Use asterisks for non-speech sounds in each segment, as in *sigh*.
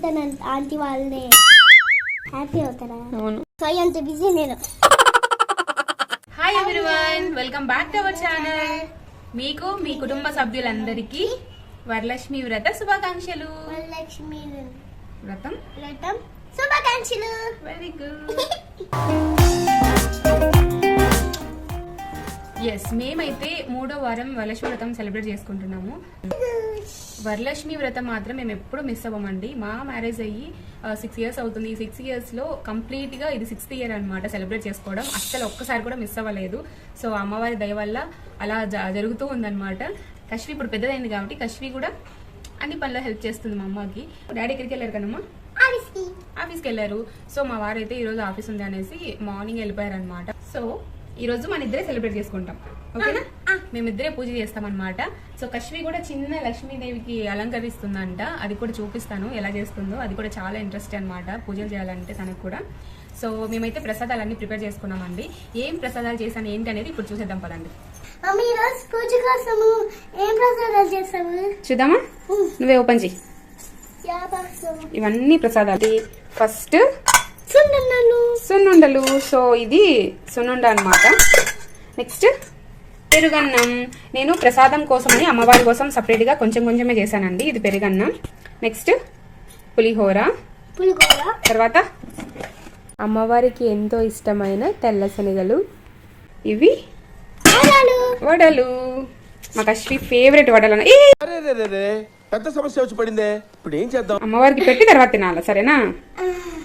అంతా ఆంటీ వాళ్ళనే హ్యాపీ అవుతారా? అవును. సో అంత బిజీ నేను. Hi everyone welcome back to our channel మీకు మీ కుటుంబ సభ్యులందరికీ వరలక్ష్మి వ్రత శుభాకాంక్షలు. లక్ష్మి వ్రతం? రథం శుభాకాంక్షలు. వెరీ గుడ్ *laughs* ఎస్ మేమైతే మూడో వారం వరలక్ష్మి వ్రతం సెలబ్రేట్ చేసుకుంటున్నాము. వరలక్ష్మి వ్రతం మాత్రం మేము ఎప్పుడు మిస్ అవ్వమండి. మా మ్యారేజ్ అయ్యి సిక్స్ ఇయర్స్ అవుతుంది. ఈ సిక్స్ ఇయర్స్లో కంప్లీట్గా ఇది సిక్స్త్ ఇయర్ అనమాట సెలబ్రేట్ చేసుకోవడం. అస్సలు ఒక్కసారి కూడా మిస్ అవ్వలేదు. సో అమ్మవారి దయ వల్ల అలా జరుగుతూ ఉందన్నమాట. కశ్వి ఇప్పుడు పెద్దదైంది కాబట్టి కశ్వి కూడా అన్ని పనుల్లో హెల్ప్ చేస్తుంది మా అమ్మకి. డాడీ ఎక్కడికి వెళ్ళారు కదమ్మా? ఆఫీస్కి. ఆఫీస్కి వెళ్ళారు. సో మా వారైతే ఈ రోజు ఆఫీస్ ఉంది అనేసి మార్నింగ్ వెళ్ళిపోయారు అనమాట సో ఈ రోజు మన ఇద్దరే సెలబ్రేట్ చేసుకుంటాం. ఓకేనా? మేమిద్దరే పూజ చేస్తాం అనమాట సో కశ్వి కూడా చిన్న లక్ష్మీదేవికి అలంకరిస్తుందంట. అది కూడా చూపిస్తాను ఎలా చేస్తుందో. అది కూడా చాలా ఇంట్రెస్ట్ అన్నమాట పూజలు చేయాలంటే తనకు కూడా. సో మేమైతే ప్రసాదాలన్నీ ప్రిపేర్ చేసుకున్నామండి. ఏం ప్రసాదాలు చేశాను ఏంటి అనేది ఇప్పుడు చూసేద్దాం పదండి. మమ్మీ ఈరోజు పూజ కోసము ఏం ప్రసాదాలు చేస్తాము చూద్దామా? నువ్వే ఓపెన్ చేయి ఇవన్నీ ప్రసాదాలు. ఫస్ట్ సున్నుండలు. సో ఇది సున్నుండ అన్నమాట. నెక్స్ట్ పెరుగన్నం. నేను ప్రసాదం కోసమని అమ్మవారి కోసం సపరేట్గా కొంచెం కొంచెమే చేశానండి. ఇది పెరుగన్నం. నెక్స్ట్ పులిహోర. పులిగోర తర్వాత అమ్మవారికి ఎంతో ఇష్టమైన తెల్ల శనగలు. ఇవి వడలు. మా కశ్రీ ఫేవరెట్ వడలు పెద్ద సమస్య వచ్చి పడిందే. ఇప్పుడు ఏం చేద్దాం? అమ్మవారికి పెట్టి తర్వాత తినాలి సరేనా?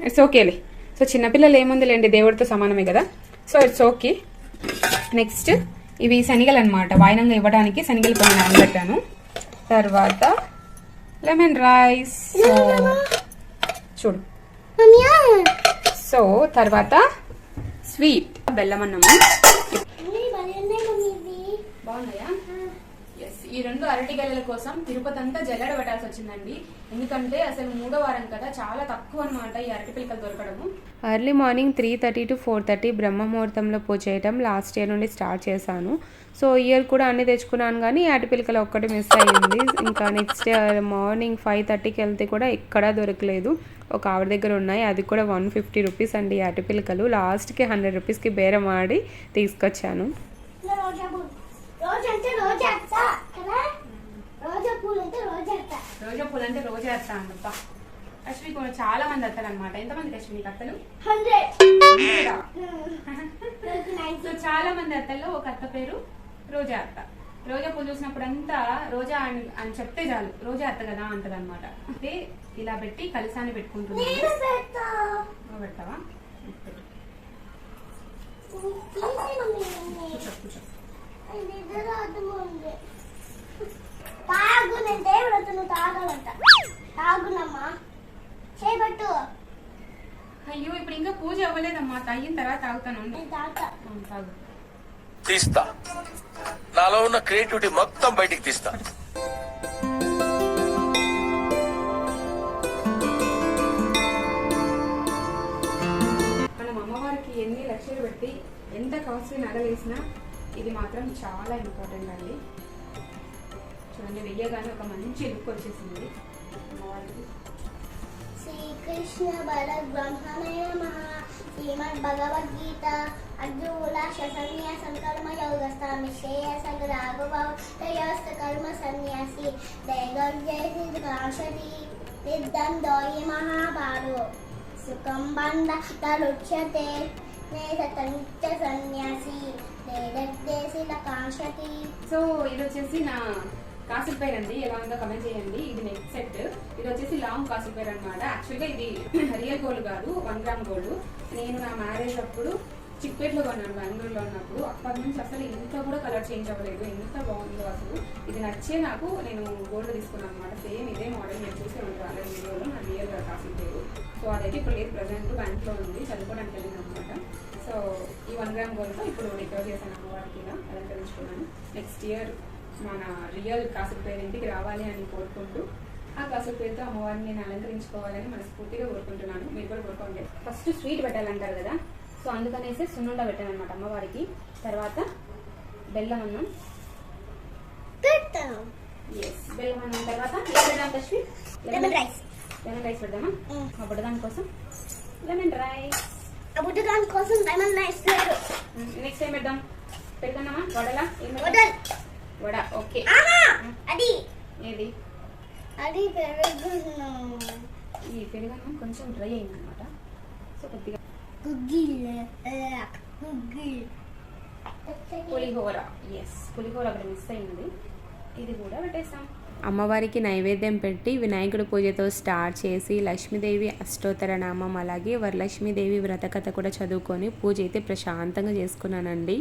ఇట్స్ ఓకేలే సో చిన్నపిల్లలు ఏముందిలేండి? దేవుడితో సమానమే కదా? సో ఇట్స్ ఓకే నెక్స్ట్ ఇవి శనిగలు అనమాట వాయినంగా ఇవ్వడానికి శనిగలు కొన్ని నానబెట్టాను. తర్వాత లెమన్ రైస్ చూడు. సో తర్వాత స్వీట్ బెల్లం అన్నము మమ్మీ భలే ఉన్నాయి మమ్మీ ఇవి బాగున్నాయా ఎస్ ఈ రెండు అరటి గెలల కోసం తిరుపతి అంతా జల్లెడ పెట్టాల్సి వచ్చిందండి. ఎందుకంటే అసలు మూడో వారం కదా చాలా తక్కువ అనమాట ఈ అరటి పిల్లకలు దొరకడము. Early morning three thirty to four thirty బ్రహ్మముహూర్తంలో పూజ చేయటం లాస్ట్ ఇయర్ నుండి స్టార్ట్ చేశాను. సో ఇయర్ కూడా అన్ని తెచ్చుకున్నాను కానీ ఆటిపిలకలు ఒక్కటి మిస్ అయ్యింది. ఇంకా నెక్స్ట్ మార్నింగ్ ఫైవ్ థర్టీకి వెళ్తే కూడా ఎక్కడా దొరకలేదు. ఒక ఆవిడ దగ్గర ఉన్నాయి అది కూడా వన్ ఫిఫ్టీ రూపీస్ అండి ఆటిపిలకలు లాస్ట్కి హండ్రెడ్ రూపీస్కి బేరం ఆడి తీసుకొచ్చాను. రోజా పూలు రోజు అంటే రోజా అత్త కదా రోజా పూలు అంటే రోజా అత్త అంటప్ప అశ్విని కూడా చాలా మంది అత్తలు అనమాట ఎంతమంది అశ్విని అత్తలు? సో చాలా మంది అత్తల్లో ఒక అత్త పేరు రోజా అత్త. రోజా పూలు చూసినప్పుడు అంతా రోజా అని అని చెప్తే చాలు. రోజా అత్త కదా అంటది అనమాట అంటే ఇలా పెట్టి కలిసాన్ని పెట్టుకుంటున్నాను నేను పెడతా. నువ్వు పెడతావా? పెట్టు. తీసే మమ్మీ ఇవన్నీ. కూర్చో, కూర్చో. తాగు నేను దేవుడు నువ్వు తాగాలంట తాగునమ్మా. చేయబట్టు అయ్యో ఇప్పుడు ఇంకా పూజ అవ్వలేదమ్మా. తగ్గిన తర్వాత తాగుతాను. నేను తాగుతా. తాగు. తీస్తా. నాలో ఉన్న క్రియేటివిటీ మొత్తం బయటికి తీస్తా. మనం అమ్మవారికి ఎన్ని లక్షలు పెట్టి ఎంత కాస్ట్లీ నగలు వేసినా ఇది మాత్రం చాలా ఇంపార్టెంట్ అండి. చూడండి వెయ్యగానే ఒక మంచి లుక్ వచ్చేసింది. శ్రీకృష్ణ బల బ్రహ్మణయ నమః శ్రీమద్ భగవద్గీత అర్జున శసన్య సంకర్మ యోగస్థామి శ్రేయస రాఘవస్తు కర్మ సన్యాసి దైగర్జయ నిద్దం దోయి మహాభారో సుఖం బంధ తరుచ్యతే నేత సన్యాసి సో ఇది వచ్చేసి నా కాసిప్ పేరు అండి. ఎలా ఉందో కమెంట్ చేయండి. ఇది నెక్ సెట్ ఇది వచ్చేసి లాంగ్ కాసుల పేర్ అనమాట యాక్చువల్గా ఇది రియల్ గోల్డ్ కాదు. వన్ గ్రామ్ గోల్డ్ నేను నా మ్యారేజ్ అప్పుడు చిక్పేట్లో కొన్నాను బెంగళూరులో ఉన్నప్పుడు. అప్పటి నుంచి అసలు ఇంత కూడా కలర్ చేంజ్ అవ్వలేదు. ఎంత బాగుందో అసలు. ఇది నచ్చే నాకు నేను గోల్డ్ తీసుకున్నాను అనమాట సేమ్ ఇదే మోడల్ నేను చూసే ఉంటాను అదే వీడియోలో నా రియల్ కాసుల పేరు. సో అదైతే ఇప్పుడు లేదు. ప్రజెంట్ బ్యాంక్లో ఉంది. చదువుకోవడానికి వెళ్ళింది అనమాట సో ఈ వన్ గ్రామ్ గోల్డ్తో ఇప్పుడు రికవర్ చేశాను అమ్మవారికి ఇలా అలంకరించుకున్నాను. నెక్స్ట్ ఇయర్ మన రియల్ కాసుల పేరు ఇంటికి రావాలి అని కోరుకుంటూ ఆ కాసుల పేరుతో అమ్మవారిని నేను అలంకరించుకోవాలని మనస్ఫూర్తిగా కోరుకుంటున్నాను. మీరు కూడా కోరుకోండి. ఫస్ట్ స్వీట్ పెట్టాలంటారు కదా సో అందుకనేసి సున్నుండ పెట్టాను అనమాట అమ్మవారికి. తర్వాత బెల్లం అన్నం. ఎస్ బెల్లం అన్నం తర్వాత ఏం పెడదాం కశ్మి లెమన్ రైస్ లెమన్ రైస్ పెడదామా? Lemon rice lemon rice next పెడదాం? వడలా? ఏం? వడల్. వడ ఓకే. ఆహా! అది. ఏది? అది ఈ పెరుగన్నం కొంచెం డ్రై అయింది అనమాట సో కొద్దిగా గుగ్గిల్ గుగ్గిల్. పులిహోర. ఎస్ పులిహోర అక్కడ మిస్ అయింది. ఇది కూడా పెట్టేస్తాం. అమ్మవారికి నైవేద్యం పెట్టి వినాయకుడి పూజతో స్టార్ట్ చేసి లక్ష్మీదేవి అష్టోత్తర నామం అలాగే వరలక్ష్మీదేవి వ్రతకథ కూడా చదువుకొని పూజ అయితే ప్రశాంతంగా చేసుకున్నానండి.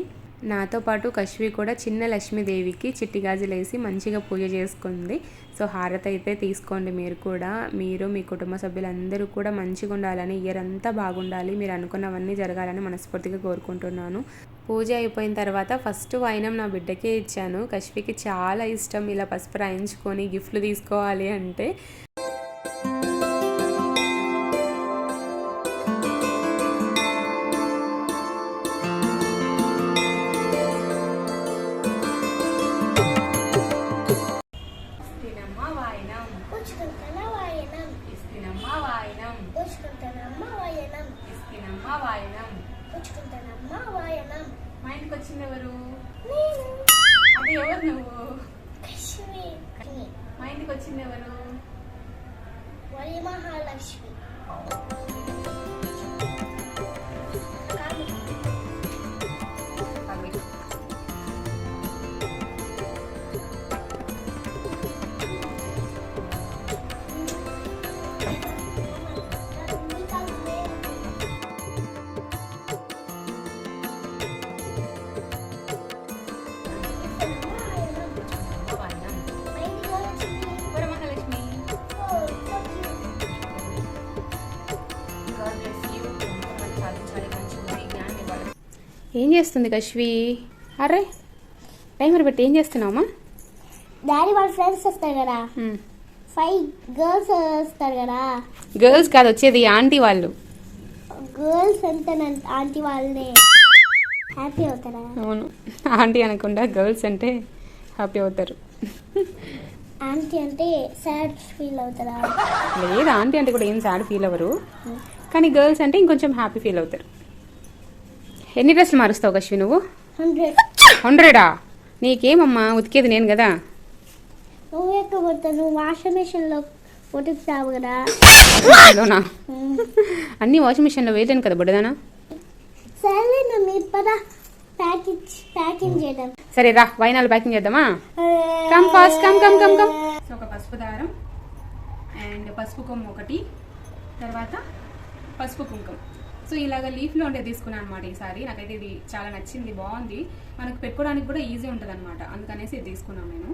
నాతో పాటు కశ్వి కూడా చిన్న లక్ష్మీదేవికి చిట్టి గాజులేసి మంచిగా పూజ చేసుకుంది. సో హారతి అయితే తీసుకోండి మీరు కూడా. మీరు మీ కుటుంబ సభ్యులందరూ కూడా మంచిగా ఉండాలని ఇయర్ అంతా బాగుండాలి మీరు అనుకున్నవన్నీ జరగాలని మనస్ఫూర్తిగా కోరుకుంటున్నాను. పూజ అయిపోయిన తర్వాత ఫస్ట్ వాయినం నా బిడ్డకే ఇచ్చాను. కశ్వికి చాలా ఇష్టం ఇలా పసుపు రాయించుకొని గిఫ్ట్లు తీసుకోవాలి అంటే. వచ్చింది ఎవరు అది ఎవరు నువ్వు? మా ఇంటికి వచ్చింది ఎవరు వరి మహాలక్ష్మి ఏం చేస్తుంది కశ్వి? అరే టైమర్ పెట్టి ఏం చేస్తున్నావమ్మా? డాడీ వాళ్ళ ఫ్రెండ్స్ వస్తారు కదా. ఫైవ్ గర్ల్స్ వస్తారు కదా. గర్ల్స్ కాదు వచ్చేది ఆంటీ వాళ్ళు. గర్ల్స్ ఎంత ఆంటీ వాళ్ళనే. హ్యాపీ అవుతారా? అవును. ఆంటీ అనకుండా గర్ల్స్ అంటే హ్యాపీ అవుతారు. ఆంటీ అంటే సాడ్ ఫీల్ అవుతారా? లేదు ఆంటీ అంటే కూడా ఏం సాడ్ ఫీల్ అవ్వరు. కానీ గర్ల్స్ అంటే ఇంకొంచెం హ్యాపీ ఫీల్ అవుతారు. ఎన్ని డ్రెస్సులు మారుస్తావు కశ్వి నువ్వు? హండ్రెడ్. నీకేమమ్మా ఉతికేది నేను కదా. నువ్వు కొడతావు నువ్వు వాషింగ్ మిషన్లో ఉతుకుతావు కదా. అన్ని వాషింగ్ మిషన్లో వేయలేను కదా బుడ్డదానా? సరే మమ్మీ పద ప్యాకేజ్ ప్యాకింగ్ చేయడం సరే రా వైనాలు ప్యాకింగ్ చేద్దామా? Come fast come come come come. ఒక పసుపు దారం అండ్ పసుపు కొమ్ము ఒకటి తర్వాత పసుపు కుంకుమ. సో ఇలాగ లీఫ్లో ఉండే తీసుకున్నాను అనమాట ఈసారి. నాకైతే ఇది చాలా నచ్చింది బాగుంది. మనకు పెట్టుకోవడానికి కూడా ఈజీ ఉంటుంది అనమాట అందుకనేసి ఇది తీసుకున్నాను నేను.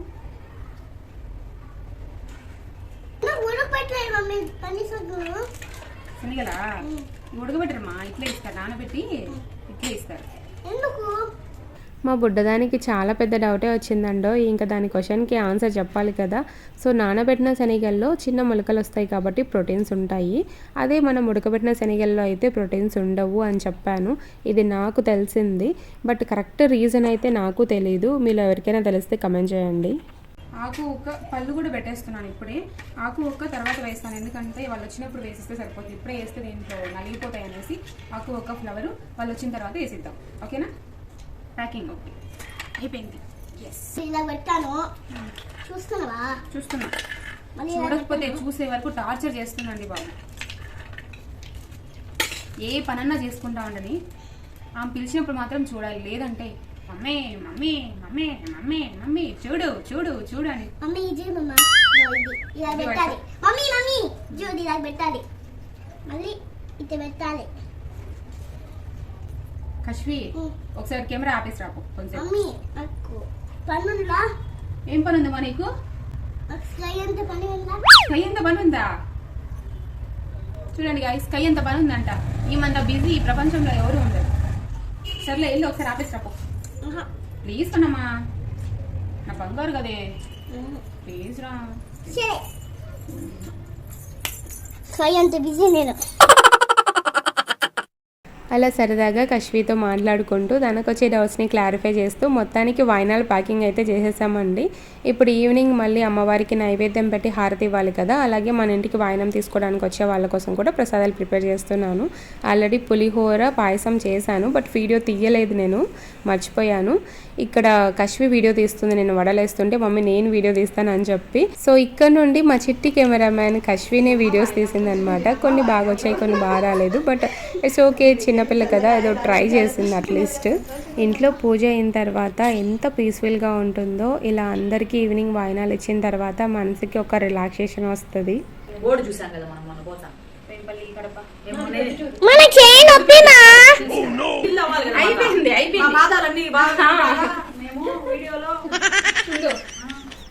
శనగలా ఉడకబెట్టరమ్మా? ఇట్లా ఇస్తారు నానబెట్టి ఇట్లా ఇస్తారు. ఎందుకు? మా బుడ్డదానికి చాలా పెద్ద డౌటే వచ్చిందండో ఇంకా దాని క్వశ్చన్కి ఆన్సర్ చెప్పాలి కదా. సో నానబెట్టిన శనగల్లో చిన్న మొలకలు వస్తాయి కాబట్టి ప్రోటీన్స్ ఉంటాయి. అదే మనం ఉడకబెట్టిన శనగల్లో అయితే ప్రోటీన్స్ ఉండవు అని చెప్పాను. ఇది నాకు తెలిసింది. బట్ కరెక్ట్ రీజన్ అయితే నాకు తెలియదు మీలో ఎవరికైనా తెలిస్తే కమెంట్ చేయండి. ఆకు ఒక్క పళ్ళు కూడా పెట్టేస్తున్నాను ఇప్పుడే. ఆకు ఒక్క తర్వాత వేస్తాను. ఎందుకంటే వాళ్ళు వచ్చినప్పుడు వేసిస్తే సరిపోతుంది. ఇప్పుడే వేస్తే దీంట్లో నలిగిపోతాయి అనేసి ఆకు ఒక్క ఫ్లవర్ వాళ్ళు వచ్చిన తర్వాత వేసిద్దాం. ఓకేనా? ప్యాకింగ్ ఓకే అయిపోయింది ఎస్ ఇలా పెట్టాను. చూస్తున్నావా? చూస్తున్నా. చూడకపోతే. చూసే వరకు టార్చర్ చేస్తుందండి బాబు. ఏ పనన్నా చేసుకుంటా ఉండని ఆమె పిలిచినప్పుడు మాత్రం చూడాలి. లేదంటే mummy mummy mummy mummy mummy చూడు చూడు చూడు అని. మమ్మీ ఇది మమ్మ ఇది. ఇలా పెట్టాలి. Mummy mummy. చూడు ఇలా పెట్టాలి. మళ్ళీ ఇట్లా పెట్టాలి. కశ్వి. ఒకసారి కెమెరా ఆపేసి రాపు కొంచెం ఏం పని ఉందమ్మా నీకు స్కై ఎంత పని ఉందా? చూడండి గాయ స్కై ఎంత పని ఉందంట. ఈమంత బిజీ ఈ ప్రపంచంలో ఎవరు ఉండరు. సర్లే వెళ్ళి ఒకసారి ఆపేసి రాపు. ప్లీజ్ కన్నమ్మా నా బంగారు కదే. ప్లీజ్ రా. సరే స్కై అంత బిజీ నేను. అలా సరదాగా కశ్వీతో మాట్లాడుకుంటూ తనకు వచ్చే డౌట్స్ని క్లారిఫై చేస్తూ మొత్తానికి వాయినాలు ప్యాకింగ్ అయితే చేసేసామండి. ఇప్పుడు ఈవినింగ్ మళ్ళీ అమ్మవారికి నైవేద్యం పెట్టి హారతి ఇవ్వాలి కదా అలాగే మన ఇంటికి వాయినం తీసుకోవడానికి వచ్చే వాళ్ళ కోసం కూడా ప్రసాదాలు ప్రిపేర్ చేస్తున్నాను. ఆల్రెడీ పులిహోర పాయసం చేశాను బట్ వీడియో తీయలేదు నేను. మర్చిపోయాను. ఇక్కడ కశ్వి వీడియో తీస్తుంది నేను వడలేస్తుంటే మమ్మీ నేను వీడియో తీస్తాను అని చెప్పి. సో ఇక్కడ నుండి మా చిట్టి కెమెరామ్యాన్ కశ్వినే వీడియోస్ తీసిందనమాట. కొన్ని బాగా వచ్చాయి కొన్ని బాగా రాలేదు బట్ ఇట్స్ ఓకే చిన్నపిల్ల కదా ఏదో ట్రై చేసింది అట్లీస్ట్ ఇంట్లో పూజ అయిన తర్వాత ఎంత పీస్ఫుల్గా ఉంటుందో ఇలా అందరికీ ఈవినింగ్ వాయినాలు ఇచ్చిన తర్వాత మనసుకి ఒక రిలాక్సేషన్ వస్తుంది. బోర్డు చూసాం కదా మనం మొన్న పోతాం. మన చేయి కదా అయిపోయింది మా అయిపోయింది మేము వీడియోలో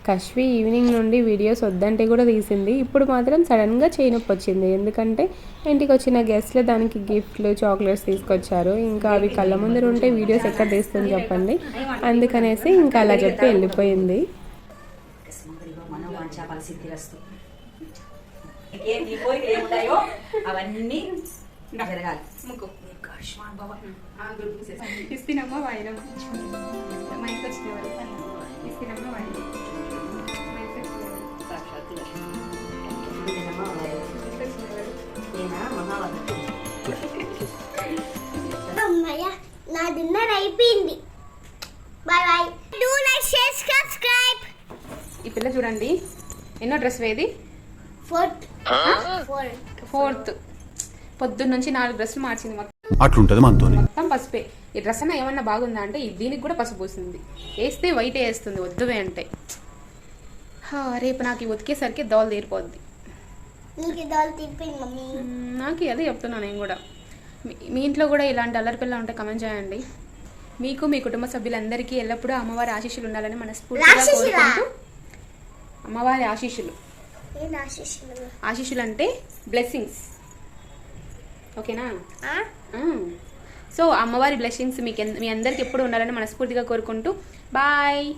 కశ్వి ఈవినింగ్ నుండి వీడియోస్ వద్దంటే కూడా తీసింది. ఇప్పుడు మాత్రం సడన్గా చేయి నొప్పి వచ్చింది. ఎందుకంటే ఇంటికి వచ్చిన గెస్ట్లు దానికి గిఫ్ట్లు చాక్లెట్స్ తీసుకొచ్చారు. ఇంకా అవి కళ్ళ ముందర ఉంటే వీడియోస్ ఎక్కడ తీస్తుంది చెప్పండి. అందుకనేసి ఇంకా అలా చెప్పి వెళ్ళిపోయింది. అవన్నీ జరగాలి. ముక్కు. ఇస్తినమ్మ వాయినం మైక్ ఇస్తినమ్మ వాయినం అమ్మయ్య నా డిన్నర్ అయిపోయింది. Bye bye do like share subscribe ఈ పిల్ల చూడండి. ఎన్నో డ్రెస్ వేది? ఫోర్త్ ఫోర్త్ ఫోర్త్ పొద్దున్న నుంచి నాలుగు డ్రెస్సులు మార్చింది మొత్తం. అట్లుంటది మొత్తం పసుపే. ఈ డ్రెస్ అన్న ఏమన్నా బాగుందా అంటే దీనికి కూడా పసుపు పూసింది. వేస్తే వైట్ వేస్తుంది వద్దువే అంటే. హా, రేపు నాకు ఉతికేసరికి దోలు తీరిపోద్ది. నీకు దాల్ తిప్పింది మమ్మీ. మ్మ్, నాకు అదే చెప్తున్నాను నేను కూడా. మీ- ఇంట్లో కూడా ఇలాంటి అల్లరి పిల్ల ఉంటే కమెంట్ చేయండి. మీకు మీ కుటుంబ సభ్యులందరికీ ఎల్లప్పుడూ అమ్మవారి ఆశీస్సులు ఉండాలని మనస్ఫూర్తిగా? కోరుకుంటూ అమ్మవారి ఆశీస్సులు. ఆశీస్సులు అంటే బ్లెస్సింగ్స్ ఓకేనా? సో అమ్మవారి బ్లెస్సింగ్స్ మీకు మీ అందరికి ఎప్పుడు ఉండాలని మనస్ఫూర్తిగా కోరుకుంటూ బాయ్.